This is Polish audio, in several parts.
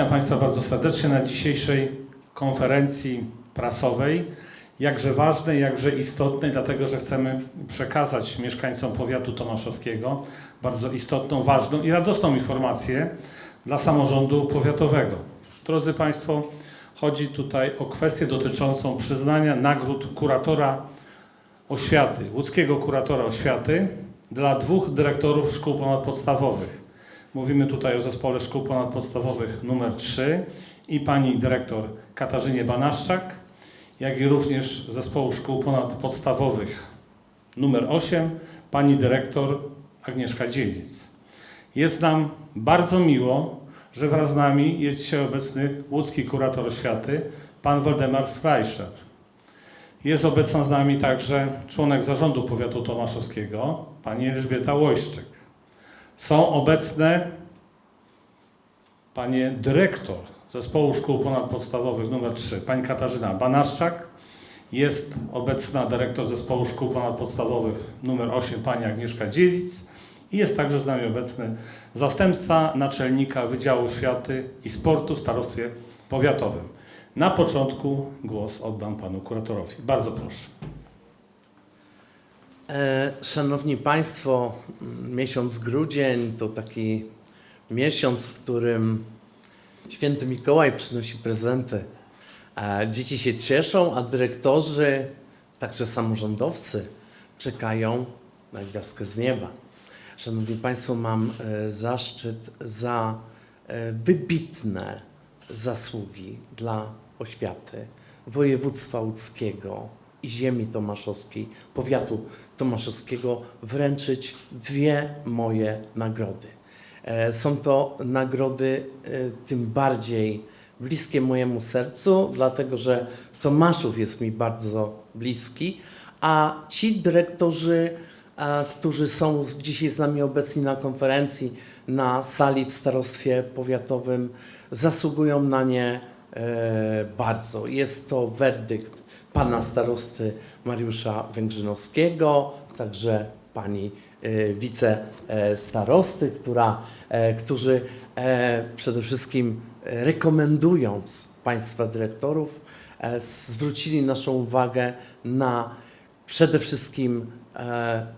Witam Państwa bardzo serdecznie na dzisiejszej konferencji prasowej. Jakże ważnej, jakże istotnej, dlatego że chcemy przekazać mieszkańcom powiatu tomaszowskiego bardzo istotną, ważną i radosną informację dla samorządu powiatowego. Drodzy Państwo, chodzi tutaj o kwestię dotyczącą przyznania nagród kuratora oświaty, łódzkiego kuratora oświaty dla dwóch dyrektorów szkół ponadpodstawowych. Mówimy tutaj o zespole szkół ponadpodstawowych numer 3 i pani dyrektor Katarzynie Banaszczak, jak i również zespołu szkół ponadpodstawowych numer 8 pani dyrektor Agnieszka Dziedzic. Jest nam bardzo miło, że wraz z nami jest dzisiaj obecny łódzki kurator oświaty, pan Waldemar Fleischer. Jest obecna z nami także członek zarządu powiatu tomaszowskiego, pani Elżbieta Łojszczyk. Są obecne panie dyrektor Zespołu Szkół Ponadpodstawowych nr 3, pani Katarzyna Banaszczak. Jest obecna dyrektor Zespołu Szkół Ponadpodstawowych nr 8, pani Agnieszka Dziedzic. I jest także z nami obecny zastępca naczelnika Wydziału Oświaty i Sportu w Starostwie Powiatowym. Na początku głos oddam panu kuratorowi. Bardzo proszę. E, Szanowni Państwo, miesiąc grudzień to taki miesiąc, w którym święty Mikołaj przynosi prezenty. Dzieci się cieszą, a dyrektorzy, także samorządowcy czekają na gwiazdkę z nieba. Szanowni Państwo, mam e, zaszczyt za e, wybitne zasługi dla oświaty województwa łódzkiego i ziemi tomaszowskiej, powiatu tomaszowskiego wręczyć dwie moje nagrody. E, Są to nagrody e, tym bardziej bliskie mojemu sercu, dlatego że Tomaszów jest mi bardzo bliski, a ci dyrektorzy, którzy są dzisiaj z nami obecni na konferencji na sali w starostwie powiatowym, zasługują na nie e, bardzo. Jest to werdykt pana starosty Mariusza Węgrzynowskiego, także pani e, wicestarosty, która, e, którzy e, przede wszystkim rekomendując państwa dyrektorów, zwrócili naszą uwagę na przede wszystkim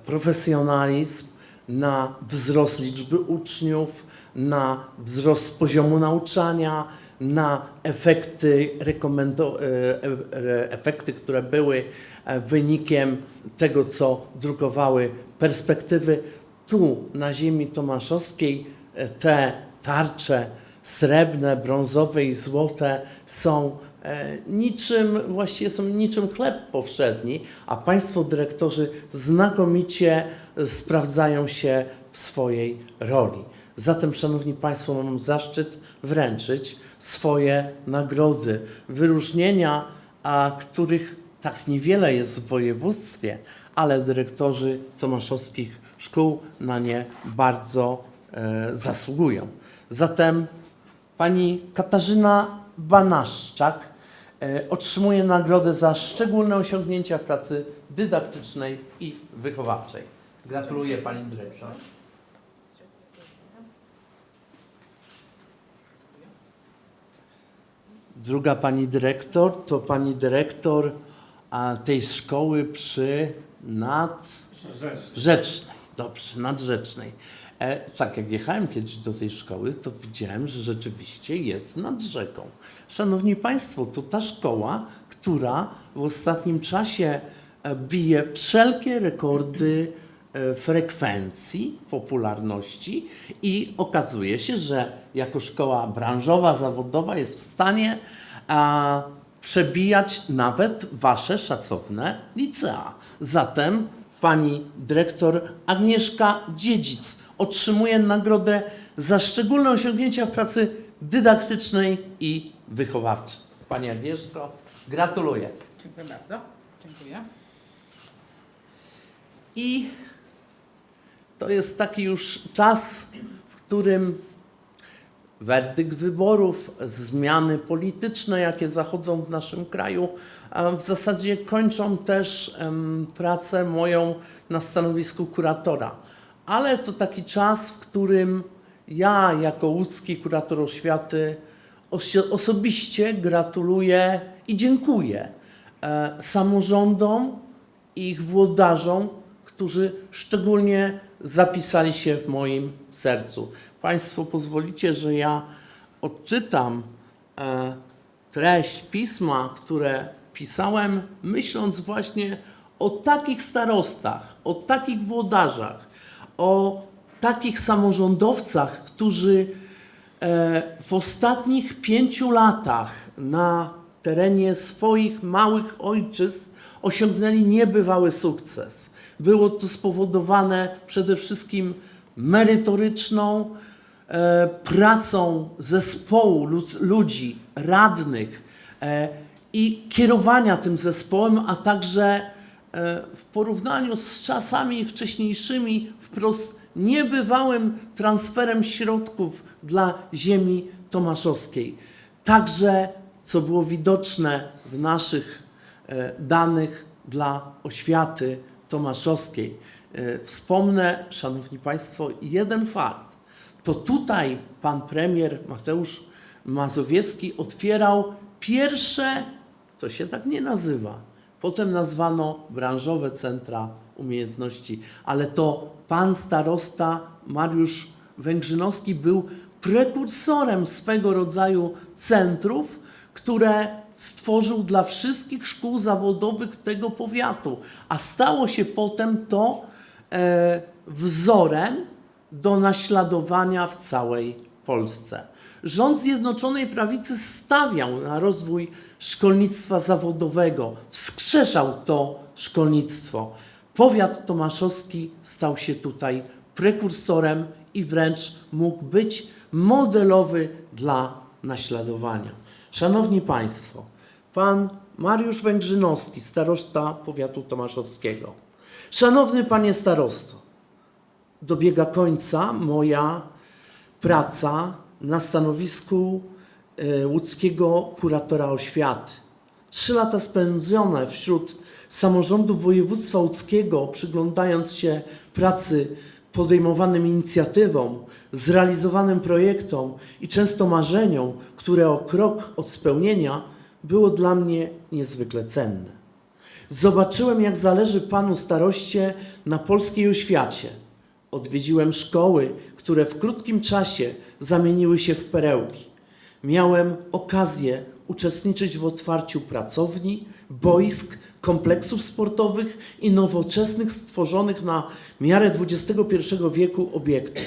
profesjonalizm, na wzrost liczby uczniów, na wzrost poziomu nauczania, na efekty, rekomendo- e, e, efekty, które były e, wynikiem tego, co drukowały perspektywy. Tu na ziemi tomaszowskiej e, te tarcze srebrne, brązowe i złote są e, niczym, właściwie są niczym chleb powszedni, a Państwo dyrektorzy znakomicie e, sprawdzają się w swojej roli. Zatem, Szanowni Państwo, mam zaszczyt wręczyć swoje nagrody, wyróżnienia, a których tak niewiele jest w województwie, ale dyrektorzy tomaszowskich szkół na nie bardzo e, zasługują. Zatem pani Katarzyna Banaszczak e, otrzymuje nagrodę za szczególne osiągnięcia pracy dydaktycznej i wychowawczej. Gratuluję pani dyrektor. Druga pani dyrektor to pani dyrektor a, tej szkoły przy nad Rzecznej, dobrze, nadrzecznej. E, tak, jak jechałem kiedyś do tej szkoły, to widziałem, że rzeczywiście jest nad rzeką. Szanowni Państwo, to ta szkoła, która w ostatnim czasie e, bije wszelkie rekordy frekwencji, popularności i okazuje się, że jako szkoła branżowa, zawodowa jest w stanie a, przebijać nawet Wasze szacowne licea. Zatem pani dyrektor Agnieszka Dziedzic otrzymuje nagrodę za szczególne osiągnięcia w pracy dydaktycznej i wychowawczej. Pani Agnieszko, gratuluję. Dziękuję bardzo. Dziękuję. I to jest taki już czas, w którym werdykt wyborów, zmiany polityczne, jakie zachodzą w naszym kraju, w zasadzie kończą też pracę moją na stanowisku kuratora. Ale to taki czas, w którym ja, jako łódzki kurator oświaty, osobiście gratuluję i dziękuję e, samorządom i ich włodarzom, którzy szczególnie zapisali się w moim sercu. Państwo pozwolicie, że ja odczytam e, treść pisma, które pisałem, myśląc właśnie o takich starostach, o takich włodarzach, o takich samorządowcach, którzy e, w ostatnich pięciu latach na terenie swoich małych ojczyzn osiągnęli niebywały sukces. Było to spowodowane przede wszystkim merytoryczną e, pracą zespołu lud, ludzi, radnych e, i kierowania tym zespołem, a także e, w porównaniu z czasami wcześniejszymi wprost niebywałym transferem środków dla ziemi tomaszowskiej. Także, co było widoczne w naszych e, danych dla oświaty tomaszowskiej. E, Wspomnę, Szanowni Państwo, jeden fakt. To tutaj pan premier Mateusz Mazowiecki otwierał pierwsze, to się tak nie nazywa, potem nazwano branżowe centra umiejętności, ale to pan starosta Mariusz Węgrzynowski był prekursorem swego rodzaju centrów, które stworzył dla wszystkich szkół zawodowych tego powiatu, a stało się potem to e, wzorem do naśladowania w całej Polsce. Rząd Zjednoczonej Prawicy stawiał na rozwój szkolnictwa zawodowego, wskrzeszał to szkolnictwo. Powiat tomaszowski stał się tutaj prekursorem i wręcz mógł być modelowy dla naśladowania. Szanowni Państwo, pan Mariusz Węgrzynowski, starosta powiatu tomaszowskiego. Szanowny panie starosto, dobiega końca moja praca na stanowisku e, łódzkiego kuratora oświaty. Trzy lata spędzone wśród samorządów województwa łódzkiego, przyglądając się pracy podejmowanym inicjatywom, zrealizowanym projektom i często marzeniom, które o krok od spełnienia było dla mnie niezwykle cenne. Zobaczyłem, jak zależy Panu staroście na polskiej oświacie. Odwiedziłem szkoły, które w krótkim czasie zamieniły się w perełki. Miałem okazję uczestniczyć w otwarciu pracowni, boisk, kompleksów sportowych i nowoczesnych, stworzonych na miarę XXI wieku obiektów.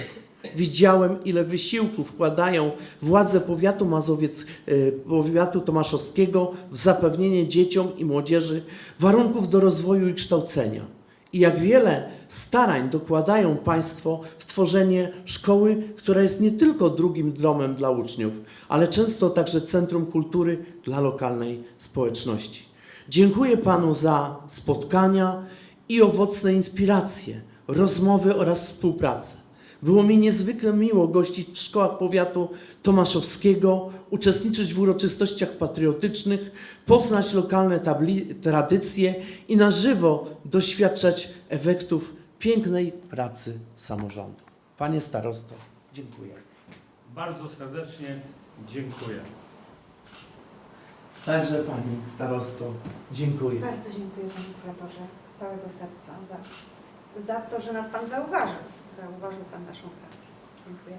Widziałem, ile wysiłku wkładają władze powiatu Mazowiec, e, powiatu tomaszowskiego w zapewnienie dzieciom i młodzieży warunków do rozwoju i kształcenia. I jak wiele starań dokładają Państwo w tworzenie szkoły, która jest nie tylko drugim domem dla uczniów, ale często także centrum kultury dla lokalnej społeczności. Dziękuję Panu za spotkania i owocne inspiracje, rozmowy oraz współpracę. Było mi niezwykle miło gościć w szkołach powiatu tomaszowskiego, uczestniczyć w uroczystościach patriotycznych, poznać lokalne tradycje i na żywo doświadczać efektów pięknej pracy samorządu. Panie starosto, dziękuję. Bardzo serdecznie dziękuję. Także Pani starosto, dziękuję. Bardzo dziękuję Panie Kuratorze z całego serca za, za to, że nas Pan zauważył. Zauważył Pan naszą pracę. Dziękuję.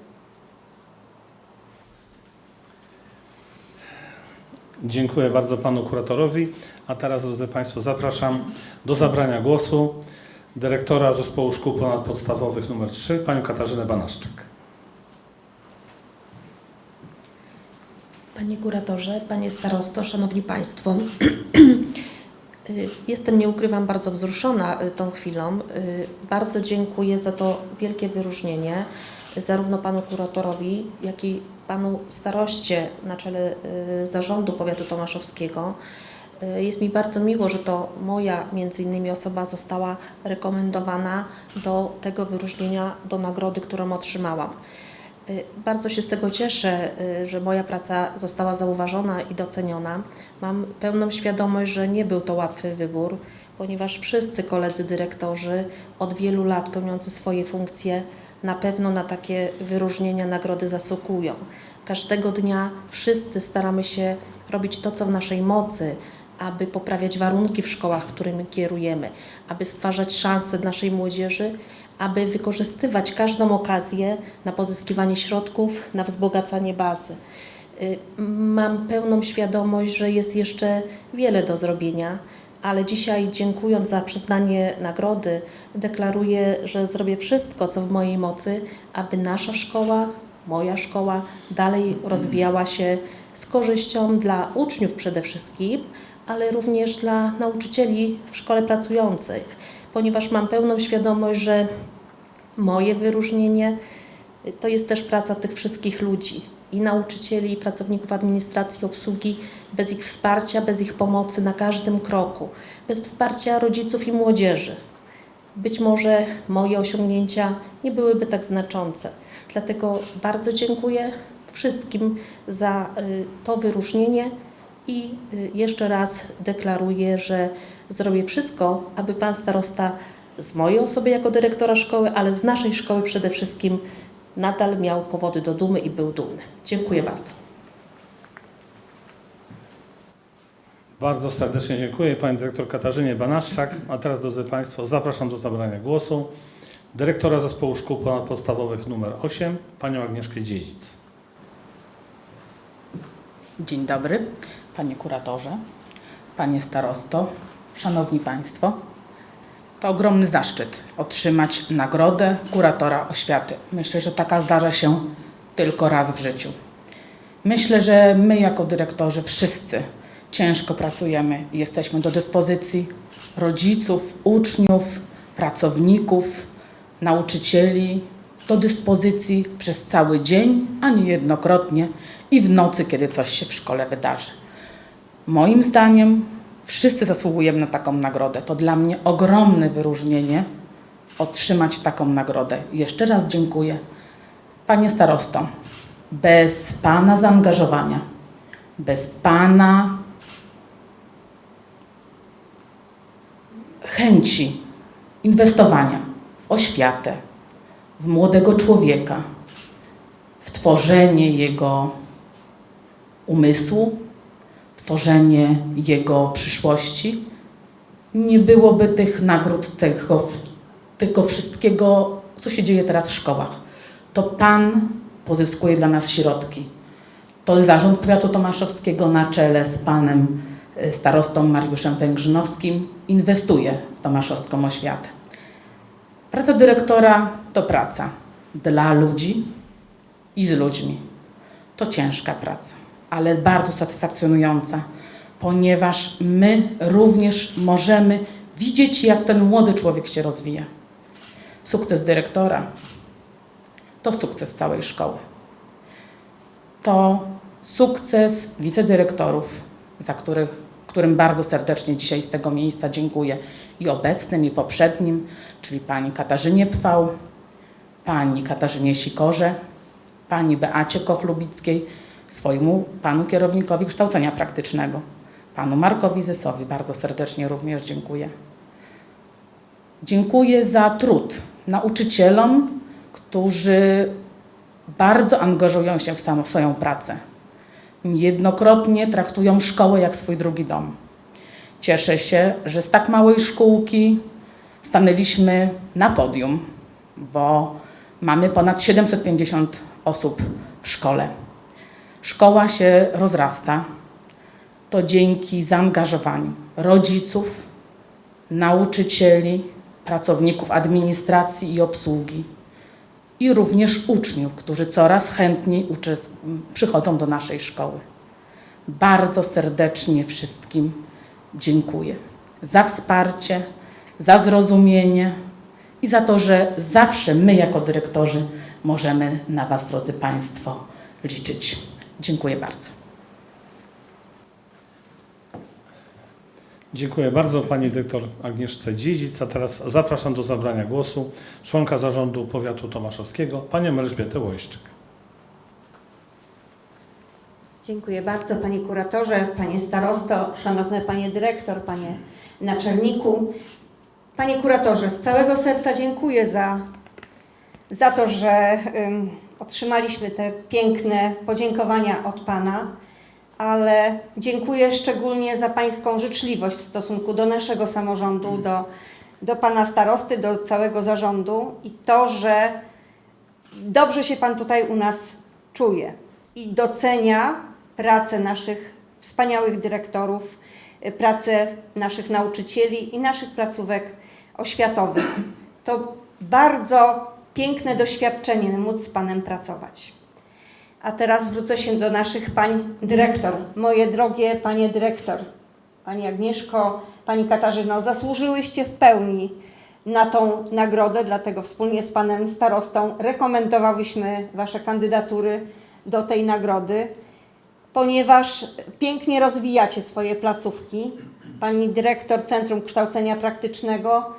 Dziękuję bardzo panu kuratorowi. A teraz, drodzy Państwo, zapraszam do zabrania głosu dyrektora Zespołu Szkół Ponadpodstawowych nr 3, panią Katarzynę Banaszczyk. Panie kuratorze, panie starosto, szanowni państwo. Y, Jestem, nie ukrywam, bardzo wzruszona y, tą chwilą. Y, Bardzo dziękuję za to wielkie wyróżnienie zarówno panu kuratorowi, jak i panu staroście na czele zarządu powiatu tomaszowskiego. Jest mi bardzo miło, że to moja między innymi osoba została rekomendowana do tego wyróżnienia, do nagrody, którą otrzymałam. Y, Bardzo się z tego cieszę, y, że moja praca została zauważona i doceniona. Mam pełną świadomość, że nie był to łatwy wybór, ponieważ wszyscy koledzy dyrektorzy od wielu lat pełniący swoje funkcje na pewno na takie wyróżnienia, nagrody zasługują. Każdego dnia wszyscy staramy się robić to, co w naszej mocy, aby poprawiać warunki w szkołach, którymi kierujemy, aby stwarzać szanse naszej młodzieży, aby wykorzystywać każdą okazję na pozyskiwanie środków, na wzbogacanie bazy. Y, Mam pełną świadomość, że jest jeszcze wiele do zrobienia, ale dzisiaj dziękując za przyznanie nagrody, deklaruję, że zrobię wszystko, co w mojej mocy, aby nasza szkoła, moja szkoła dalej rozwijała się z korzyścią dla uczniów przede wszystkim, ale również dla nauczycieli w szkole pracujących, ponieważ mam pełną świadomość, że moje wyróżnienie to jest też praca tych wszystkich ludzi i nauczycieli, i pracowników administracji, obsługi. Bez ich wsparcia, bez ich pomocy na każdym kroku, bez wsparcia rodziców i młodzieży. Być może moje osiągnięcia nie byłyby tak znaczące. Dlatego bardzo dziękuję wszystkim za y, to wyróżnienie i y, jeszcze raz deklaruję, że zrobię wszystko, aby pan starosta z mojej osoby jako dyrektora szkoły, ale z naszej szkoły przede wszystkim nadal miał powody do dumy i był dumny. Dziękuję bardzo. Bardzo serdecznie dziękuję Pani Dyrektor Katarzynie Banaszczak. A teraz, drodzy Państwo, zapraszam do zabrania głosu dyrektora Zespołu Szkół Podstawowych nr 8, Panią Agnieszkę Dziedzic. Dzień dobry, panie kuratorze, panie starosto, szanowni państwo. To ogromny zaszczyt otrzymać nagrodę kuratora oświaty. Myślę, że taka zdarza się tylko raz w życiu. Myślę, że my jako dyrektorzy wszyscy ciężko pracujemy i jesteśmy do dyspozycji rodziców, uczniów, pracowników, nauczycieli, do dyspozycji przez cały dzień, a nie jednokrotnie i w nocy, kiedy coś się w szkole wydarzy. Moim zdaniem wszyscy zasługujemy na taką nagrodę. To dla mnie ogromne wyróżnienie otrzymać taką nagrodę. Jeszcze raz dziękuję. Panie starosto, bez Pana zaangażowania, bez Pana chęci inwestowania w oświatę, w młodego człowieka, w tworzenie jego umysłu, tworzenie jego przyszłości, nie byłoby tych nagród, tego, tego wszystkiego, co się dzieje teraz w szkołach. To Pan pozyskuje dla nas środki. To Zarząd Powiatu Tomaszowskiego na czele z Panem e, starostą Mariuszem Węgrzynowskim inwestuje w tomaszowską oświatę. Praca dyrektora to praca dla ludzi i z ludźmi. To ciężka praca, ale bardzo satysfakcjonująca, ponieważ my również możemy widzieć, jak ten młody człowiek się rozwija. Sukces dyrektora to sukces całej szkoły. To sukces wicedyrektorów, za których, którym bardzo serdecznie dzisiaj z tego miejsca dziękuję i obecnym, i poprzednim, czyli pani Katarzynie Pwał, pani Katarzynie Sikorze, pani Beacie Kochlubickiej, swojemu panu kierownikowi kształcenia praktycznego, panu Markowi Zesowi bardzo serdecznie również dziękuję. Dziękuję za trud nauczycielom, którzy bardzo angażują się w samą w swoją pracę. Jednokrotnie traktują szkołę jak swój drugi dom. Cieszę się, że z tak małej szkółki stanęliśmy na podium, bo mamy ponad 750 osób w szkole. Szkoła się rozrasta. To dzięki zaangażowaniu rodziców, nauczycieli, pracowników administracji i obsługi i również uczniów, którzy coraz chętniej przychodzą do naszej szkoły. Bardzo serdecznie wszystkim dziękuję za wsparcie, za zrozumienie i za to, że zawsze my jako dyrektorzy możemy na Was, drodzy Państwo, liczyć. Dziękuję bardzo. Dziękuję bardzo Pani Dyrektor Agnieszce Dziedzic. A teraz zapraszam do zabrania głosu członka Zarządu Powiatu Tomaszowskiego, Panią Elżbietę Łojszczyk. Dziękuję bardzo Panie Kuratorze, Panie Starosto, Szanowny Panie Dyrektor, Panie Naczelniku. Panie Kuratorze, z całego serca dziękuję za za to, że ym, otrzymaliśmy te piękne podziękowania od Pana, ale dziękuję szczególnie za Pańską życzliwość w stosunku do naszego samorządu, do, do Pana starosty, do całego zarządu i to, że dobrze się Pan tutaj u nas czuje i docenia pracę naszych wspaniałych dyrektorów, pracę naszych nauczycieli i naszych placówek oświatowych. To bardzo piękne doświadczenie móc z Panem pracować. A teraz zwrócę się do naszych pań dyrektor. Moje drogie panie dyrektor, pani Agnieszko, pani Katarzyno, zasłużyłyście w pełni na tą nagrodę, dlatego wspólnie z panem starostą rekomendowałyśmy wasze kandydatury do tej nagrody, ponieważ pięknie rozwijacie swoje placówki. Pani dyrektor Centrum Kształcenia Praktycznego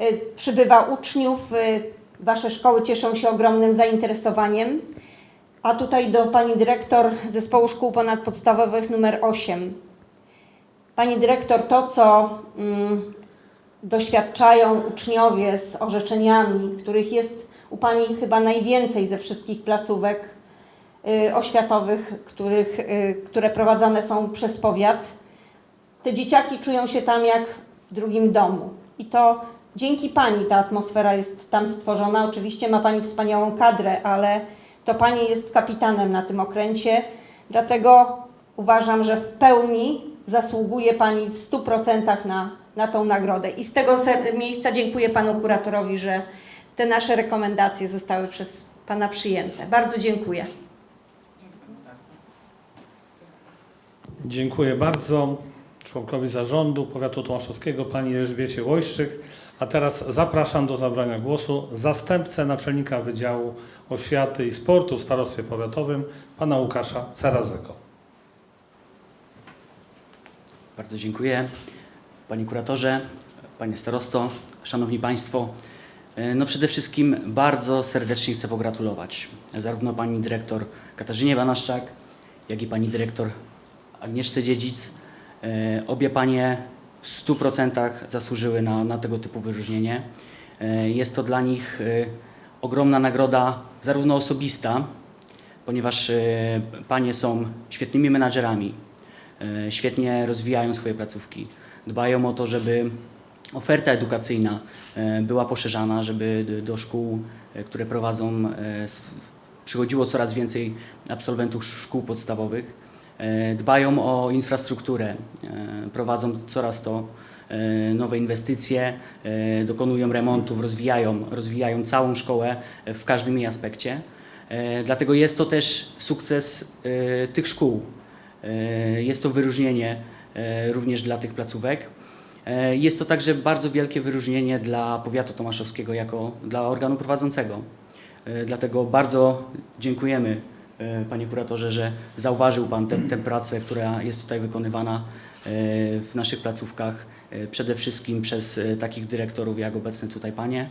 Y, Przybywa uczniów, y, Wasze szkoły cieszą się ogromnym zainteresowaniem. A tutaj do Pani Dyrektor Zespołu Szkół Ponadpodstawowych numer 8. Pani Dyrektor, to co mm, doświadczają uczniowie z orzeczeniami, których jest u Pani chyba najwięcej ze wszystkich placówek y, oświatowych, których, y, które prowadzone są przez powiat, te dzieciaki czują się tam jak w drugim domu. I to dzięki Pani ta atmosfera jest tam stworzona. Oczywiście ma Pani wspaniałą kadrę, ale to Pani jest kapitanem na tym okręcie. Dlatego uważam, że w pełni zasługuje Pani w 100% na, na tą nagrodę. I z tego miejsca dziękuję Panu kuratorowi, że te nasze rekomendacje zostały przez Pana przyjęte. Bardzo dziękuję. Dziękuję bardzo członkowi zarządu powiatu tomaszowskiego, pani Elżbiecie Łojszczyk. A teraz zapraszam do zabrania głosu zastępcę naczelnika Wydziału Oświaty i Sportu w Starostwie Powiatowym, pana Łukasza Cerazego. Bardzo dziękuję. Panie kuratorze, panie starosto, szanowni państwo. E, No przede wszystkim bardzo serdecznie chcę pogratulować zarówno pani dyrektor Katarzynie Banaszczak, jak i pani dyrektor Agnieszce Dziedzic. E, Obie panie w 100% zasłużyły na, na tego typu wyróżnienie. E, Jest to dla nich e, ogromna nagroda, zarówno osobista, ponieważ e, panie są świetnymi menadżerami, świetnie rozwijają swoje placówki, dbają o to, żeby oferta edukacyjna była poszerzana, żeby do szkół, które prowadzą, przychodziło coraz więcej absolwentów szkół podstawowych. E, Dbają o infrastrukturę, e, prowadzą coraz to e, nowe inwestycje, dokonują remontów, rozwijają, rozwijają całą szkołę w każdym jej aspekcie. Dlatego jest to też sukces tych szkół. Jest to wyróżnienie również dla tych placówek. Jest to także bardzo wielkie wyróżnienie dla powiatu tomaszowskiego jako dla organu prowadzącego. Dlatego bardzo dziękujemy Panie Kuratorze, że zauważył Pan tę pracę, która jest tutaj wykonywana e, w naszych placówkach, e, przede wszystkim przez e, takich dyrektorów jak obecne tutaj Panie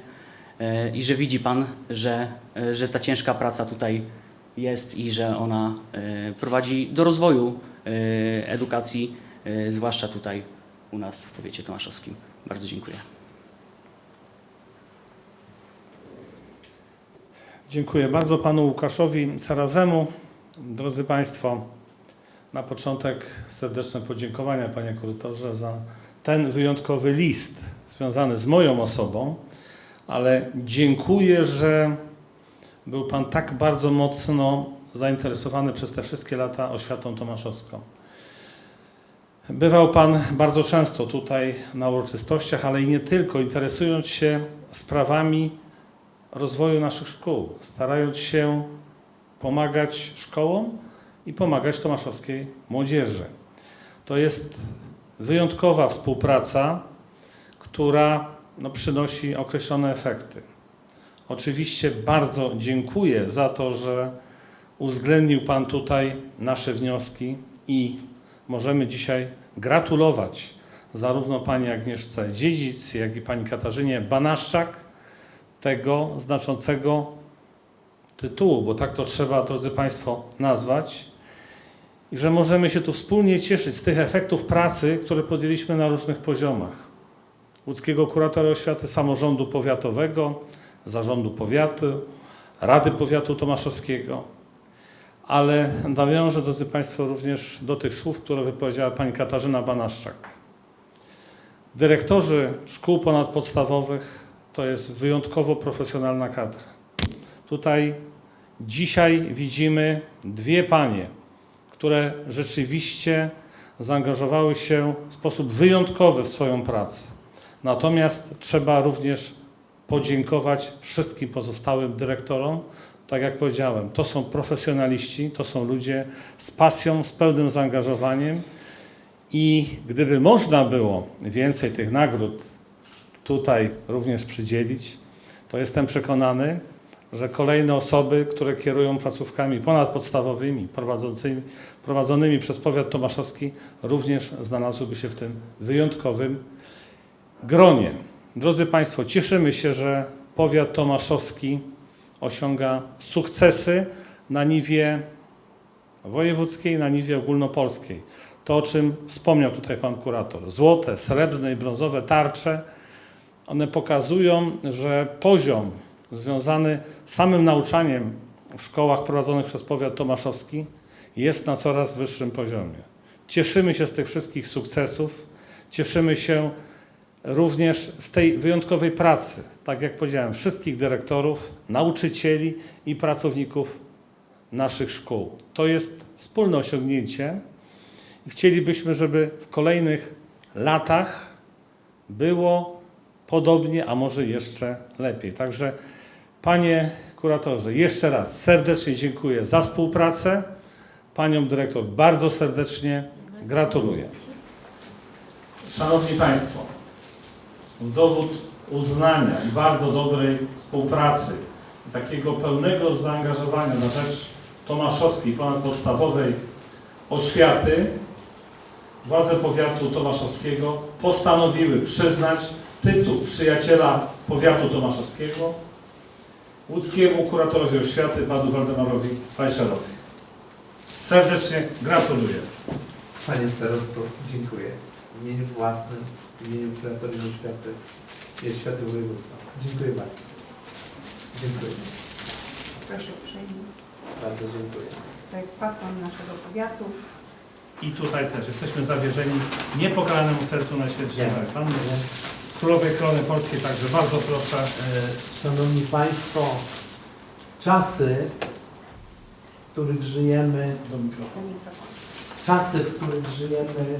e, i że widzi Pan, że, e, że ta ciężka praca tutaj jest i że ona e, prowadzi do rozwoju e, edukacji, e, zwłaszcza tutaj u nas w powiecie tomaszowskim. Bardzo dziękuję. Dziękuję bardzo panu Łukaszowi Cerazemu. Drodzy Państwo, na początek serdeczne podziękowania panie kuratorze za ten wyjątkowy list związany z moją osobą, ale dziękuję, że był pan tak bardzo mocno zainteresowany przez te wszystkie lata oświatą tomaszowską. Bywał Pan bardzo często tutaj na uroczystościach, ale i nie tylko, interesując się sprawami rozwoju naszych szkół, starając się pomagać szkołom i pomagać tomaszowskiej młodzieży. To jest wyjątkowa współpraca, która no, przynosi określone efekty. Oczywiście bardzo dziękuję za to, że uwzględnił Pan tutaj nasze wnioski i możemy dzisiaj gratulować zarówno Pani Agnieszce Dziedzic, jak i Pani Katarzynie Banaszczak tego znaczącego tytułu, bo tak to trzeba, drodzy Państwo, nazwać. I że możemy się tu wspólnie cieszyć z tych efektów pracy, które podjęliśmy na różnych poziomach. Łódzkiego Kuratora Oświaty, samorządu powiatowego, zarządu powiatu, Rady Powiatu Tomaszowskiego, ale nawiążę, drodzy Państwo, również do tych słów, które wypowiedziała Pani Katarzyna Banaszczak. Dyrektorzy szkół ponadpodstawowych to jest wyjątkowo profesjonalna kadra. Tutaj dzisiaj widzimy dwie panie, które rzeczywiście zaangażowały się w sposób wyjątkowy w swoją pracę. Natomiast trzeba również podziękować wszystkim pozostałym dyrektorom. Tak jak powiedziałem, to są profesjonaliści, to są ludzie z pasją, z pełnym zaangażowaniem. I gdyby można było więcej tych nagród tutaj również przydzielić, to jestem przekonany, że kolejne osoby, które kierują placówkami ponadpodstawowymi prowadzącymi, prowadzonymi przez powiat tomaszowski, również znalazłyby się w tym wyjątkowym gronie. Drodzy Państwo, cieszymy się, że powiat tomaszowski osiąga sukcesy na niwie wojewódzkiej, na niwie ogólnopolskiej. To, o czym wspomniał tutaj Pan Kurator. Złote, srebrne i brązowe tarcze, one pokazują, że poziom związany z samym nauczaniem w szkołach prowadzonych przez powiat tomaszowski jest na coraz wyższym poziomie. Cieszymy się z tych wszystkich sukcesów, cieszymy się również z tej wyjątkowej pracy, tak jak powiedziałem, wszystkich dyrektorów, nauczycieli i pracowników naszych szkół. To jest wspólne osiągnięcie i chcielibyśmy, żeby w kolejnych latach było podobnie, a może jeszcze lepiej. Także Panie kuratorze, jeszcze raz serdecznie dziękuję za współpracę. Panią dyrektor bardzo serdecznie gratuluję. Szanowni Państwo, dowód uznania i bardzo dobrej współpracy, takiego pełnego zaangażowania na rzecz Tomaszowskiej ponadpodstawowej oświaty, władze powiatu tomaszowskiego postanowiły przyznać tytuł przyjaciela powiatu tomaszowskiego łódzkiemu kuratorowi oświaty panu Waldemarowi Fajszerowi. Serdecznie gratuluję. Panie starosto, dziękuję. W imieniu własnym, w imieniu kuratorium oświaty i oświaty województwa. Dziękuję bardzo. Dziękuję. Proszę uprzejmie. Bardzo dziękuję. To jest patron naszego powiatu. I tutaj też jesteśmy zawierzeni niepokalanemu sercu na świecie Dziękuję. Królowej Korony Polskiej, także bardzo proszę. E, Szanowni Państwo, czasy, w których żyjemy, czasy, w których żyjemy,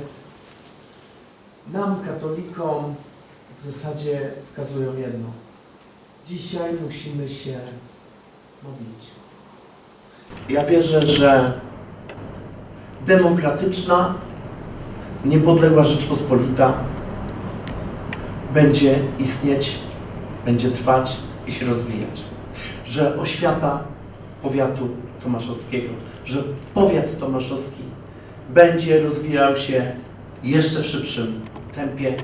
nam, katolikom, w zasadzie wskazują jedno. Dzisiaj musimy się modlić. Ja wierzę, że demokratyczna, niepodległa Rzeczpospolita będzie istnieć, będzie trwać i się rozwijać. Że oświata powiatu tomaszowskiego, że powiat tomaszowski będzie rozwijał się jeszcze w szybszym tempie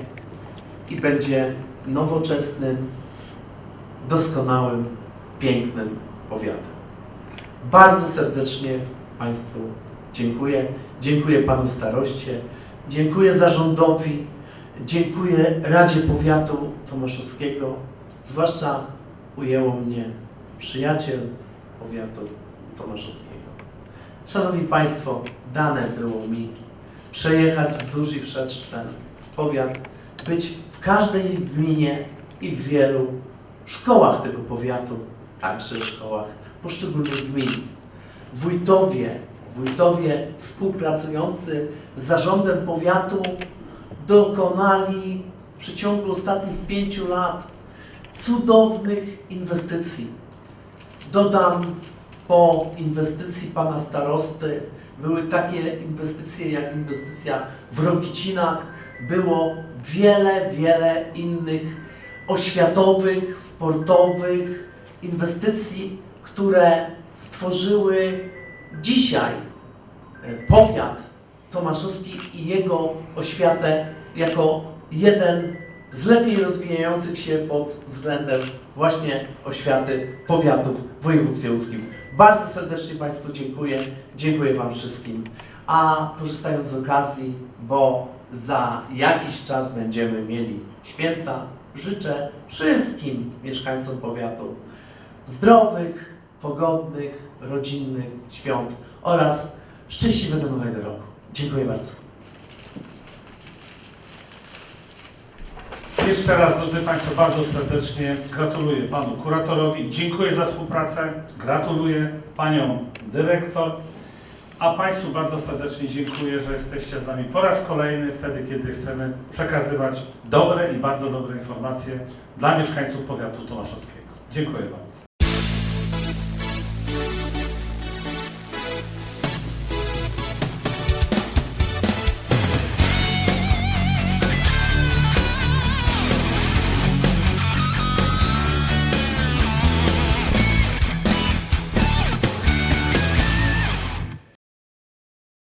i będzie nowoczesnym, doskonałym, pięknym powiatem. Bardzo serdecznie Państwu dziękuję. Dziękuję Panu Staroście, dziękuję zarządowi, dziękuję Radzie Powiatu Tomaszowskiego. Zwłaszcza ujęło mnie przyjaciel powiatu tomaszowskiego. Szanowni Państwo, dane było mi przejechać wzdłuż i wszerz ten powiat, być w każdej gminie i w wielu szkołach tego powiatu, także w szkołach poszczególnych gmin. Wójtowie, wójtowie współpracujący z zarządem powiatu dokonali w przeciągu ostatnich pięciu lat cudownych inwestycji. Dodam po inwestycji pana starosty były takie inwestycje jak inwestycja w Rokicinach, było wiele, wiele innych oświatowych, sportowych inwestycji, które stworzyły dzisiaj e, powiat tomaszowski i jego oświatę jako jeden z lepiej rozwijających się pod względem właśnie oświaty powiatów w województwie łódzkim. Bardzo serdecznie Państwu dziękuję. Dziękuję Wam wszystkim. A korzystając z okazji, bo za jakiś czas będziemy mieli święta, życzę wszystkim mieszkańcom powiatu zdrowych, pogodnych, rodzinnych świąt oraz szczęśliwego nowego roku. Dziękuję bardzo. Jeszcze raz, drodzy Państwo, bardzo serdecznie gratuluję Panu Kuratorowi, dziękuję za współpracę, gratuluję Panią Dyrektor, a Państwu bardzo serdecznie dziękuję, że jesteście z nami po raz kolejny, wtedy kiedy chcemy przekazywać dobre i bardzo dobre informacje dla mieszkańców powiatu tomaszowskiego. Dziękuję bardzo.